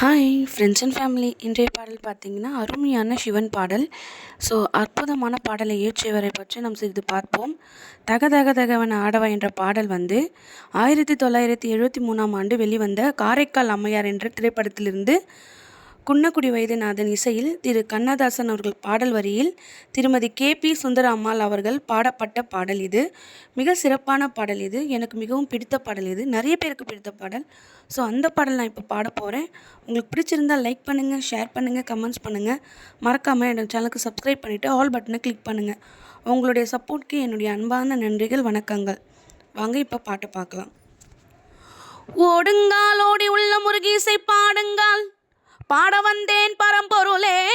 Hi friends and family இன்றைய பாடல் பார்த்தீங்கன்னா அருமையான சிவன் பாடல். ஸோ அற்புதமான பாடலை இயற்றியவரை பற்றி நாம் சிறிது பார்ப்போம். தக தக தகவன் ஆடவா என்ற பாடல் வந்து ஆயிரத்தி தொள்ளாயிரத்தி எழுபத்தி மூணாம் ஆண்டு வெளிவந்த காரைக்கால் அம்மையார் என்ற திரைப்படத்திலிருந்து குன்னக்குடி வைத்தியநாதன் இசையில் திரு. கண்ணதாசன் அவர்கள் பாடல் வரியில் திருமதி கே. பி. சுந்தர அம்மாள் அவர்கள் பாடப்பட்ட பாடல் இது. மிக சிறப்பான பாடல் இது. எனக்கு மிகவும் பிடித்த பாடல் இது. நிறைய பேருக்கு பிடித்த பாடல். ஸோ அந்த பாடல் நான் இப்போ பாட போகிறேன் உங்களுக்கு பிடிச்சிருந்தால் லைக் பண்ணுங்கள் ஷேர் பண்ணுங்கள் கமெண்ட்ஸ் பண்ணுங்கள் மறக்காமல் என்னோடய சேனலுக்கு சப்ஸ்கிரைப் பண்ணிவிட்டு ஆல் பட்டனை கிளிக் பண்ணுங்கள் உங்களுடைய சப்போர்ட்க்கு என்னுடைய அன்பான நன்றிகள் வணக்கங்கள். வாங்க இப்போ பாட்டை பார்க்கலாம். ஓடுங்கால் ஓடி உள்ள முருகீசை பாடுங்கால். பாட வந்தேன் பரம்பொருளே.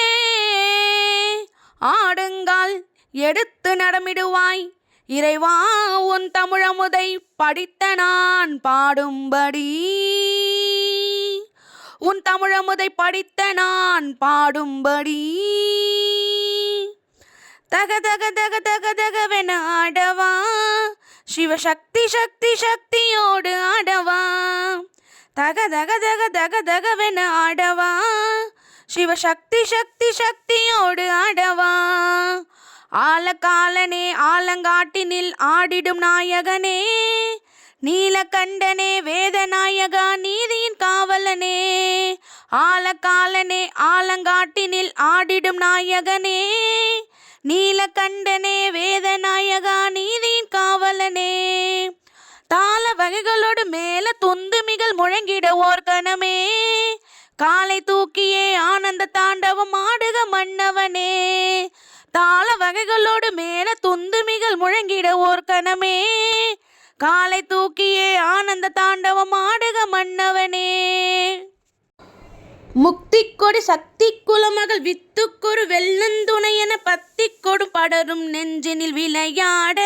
ஆடுங்கால் எடுத்து நடமிடுவாய். இறைவா உன் தமிழமுதை படித்த நான் பாடும்படி. உன் தமிழமுதை படித்த நான் பாடும்படி. தக தக தக தக தகவென ஆடவா. சிவசக்தி சக்தி சக்தியோடு ஆடவா. தக தக தக தக தகவென ஆடவா? சிவசக்தி சக்தி சக்தியோடு ஆடவா? ஆலகாலனே ஆலங்காட்டினில் ஆடிடும் நாயகனே நீலகண்டனே வேதநாயகா நீதியின் காவலனே. ஆலகாலனே ஆலங்காட்டினில் ஆடிடும் நாயகனே நீலகண்டனே வேதநாயகா நீதியின் காவலனே. வகைகளோடு மேல துந்துமிகள் முழங்கிட ஓர் கணமே. காலை தூக்கியே ஆனந்த தாண்டவம் ஆடுக மன்னவனே. தாள வகைகளோடு மேல துந்துமிகள் முழங்கிட ஓர் கணமே. காலை தூக்கியே ஆனந்த தாண்டவம் ஆடுக மன்னவனே. முக்தி கொடி சக்தி குலமகள் வித்துக்கொரு வெள்ளந்துணை என பத்தி கொடு படரும் நெஞ்சினில் விளையாட.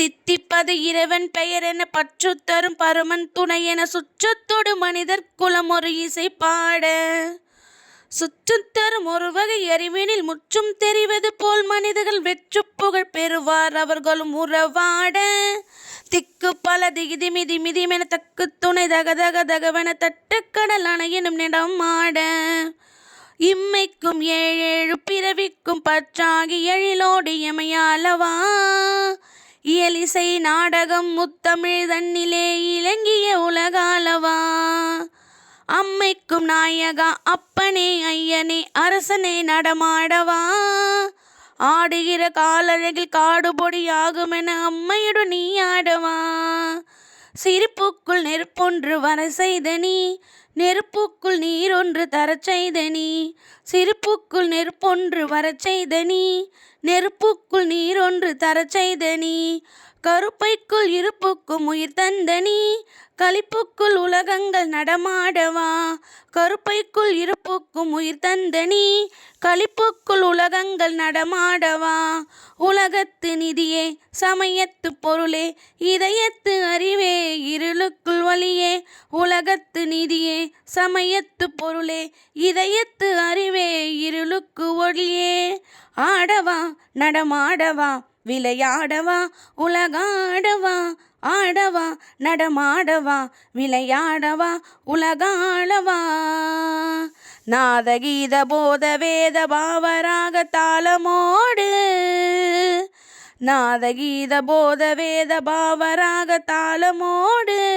தித்திப்பது இறைவன் பெயர் என பற்று தரும் பருமன் துணை என சுற்றத்தொடு மனிதர் குலம் ஒரு இசை பாட. சுற்றுத்தரும் ஒரு வகை அறிவினில் முற்றும் தெரிவது போல் மனிதர்கள் வெற்று புகழ் பெறுவார் அவர்களும் உறவாட. திக்கு பல திகிதி மிதி மிதிமென தக்கு துணை தக தக தகவென தட்டுக்கடல் அணையினும் நிடம் ஆட. இம்மைக்கும் ஏழேழு பிறவிக்கும் பற்றாகி எழிலோடு எமையாலவா இயலிசை நாடகம் முத்தமிழ் தன்னிலே இலங்கிய உலகாலவா? அம்மைக்கும் நாயகா அப்பனே ஐயனே அரசனே நடமாடவா? ஆடுகிற காலழகில் காடுபொடியாகுமென அம்மையுடன் நீ ஆடவா சிரிப்புக்குள் நெருப்பொன்று வர செய்த நீ நெருப்புக்குள் நீரொன்று தர செய்த நீ சிரிப்புக்குள் நெருப்பொன்று வர செய்த நீ நெருப்புக்குள் நீரொன்று தரச் செய்த நீ கருப்பைக்குள் இருப்புக்கும் உயிர் தந்த நீ களிப்புக்குள் உலகங்கள் நடமாடவா கருப்பைக்குள் இருப்புக்கும் உயிர் தந்த நீ களிப்புக்குள் உலகங்கள் நடமாடவா உலகத்து நிதியே சமயத்து பொருளே இதயத்து அறிவே இருளுக்குள் வழியே உலகத்து நிதியே சமயத்து பொருளே இதயத்து அறிவே இருளுக்கு ஒளியே. ஆடவா நடமாடவா விளையாடவா உலகாடவா ஆடவா நடமாடவா விளையாடவா உலகாளவா. நாதகீத போத வேத பாவராக தாளமோடு. நாதகீத போத வேத பாவராக தாளமோடு.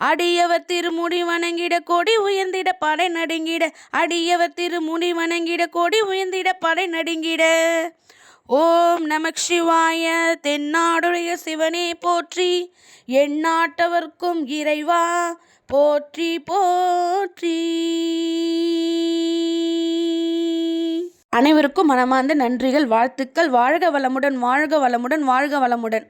அடியவர் திருமுடி வணங்கிட கொடி உயர்ந்திட படை நடுங்கிட. அடியவர் திருமுடி வணங்கிட கொடி உயர்ந்திட படை நடுங்கிட. ஓம் நமக் சிவாய தென்னாடுடைய சிவனே போற்றி. எந்நாட்டவர்க்கும் இறைவா போற்றி போற்றி. அனைவருக்கும் மனமார்ந்த நன்றிகள் வாழ்த்துக்கள். வாழ்க வளமுடன் வாழ்க வளமுடன் வாழ்க வளமுடன்.